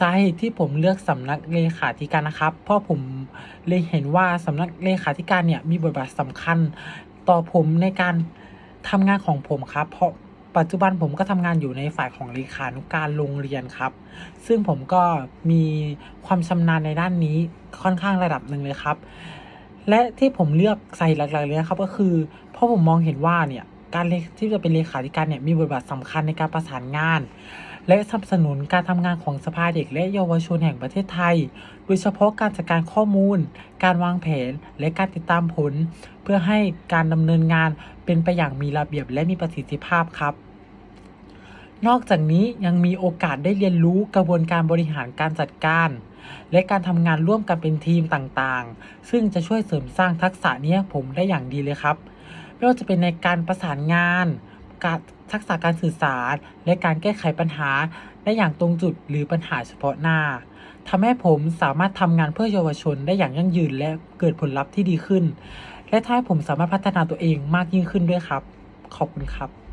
สาเหตุที่ผมเลือกสำนักเลขาธิการนะครับ เพราะผมเลยเห็นว่าสำนักเลขาธิการเนี่ยมีบทบาทสำคัญ ต่อผมในการทำงานของผมครับ เพราะปัจจุบันผมก็ทำงานอยู่ในฝ่ายของเลขานุการโรงเรียนครับ ซึ่งผมก็มีความชำนาญในด้านนี้ค่อนข้างระดับหนึ่งเลยครับ และที่ผมเลือกใส่หลักๆเลยนะครับก็คือ เพราะผมมองเห็นว่าเนี่ย การเลที่จะเป็นเลขาธิการเนี่ยมีบทบาทสำคัญในการประสานงาน และสนับสนุนการทำงานของสภาเด็กและเยาวชนแห่งประเทศไทย โดยเฉพาะการจัดการข้อมูล การวางแผน และการติดตามผล เพื่อให้การดำเนินงานเป็นไปอย่างมีระเบียบและมีประสิทธิภาพครับนอกจากนี้ยังมีโอกาสได้เรียนรู้กระบวนการบริหารการจัดการ และการทำงานร่วมกันเป็นทีมต่างๆ ซึ่งจะช่วยเสริมสร้างทักษะเนี้ยผมได้อย่างดีเลยครับ ไม่ว่าจะเป็นในการประสานงาน การทักษะการสื่อสาร และการแก้ไขปัญหาได้อย่างตรงจุดหรือปัญหาเฉพาะหน้าทำให้ผมสามารถทำงานเพื่อเยาวชนได้อย่างยั่งยืนและเกิดผลลัพธ์ที่ดีขึ้น และทำให้ผมสามารถพัฒนาตัวเองมากยิ่งขึ้นด้วยครับ ขอบคุณครับ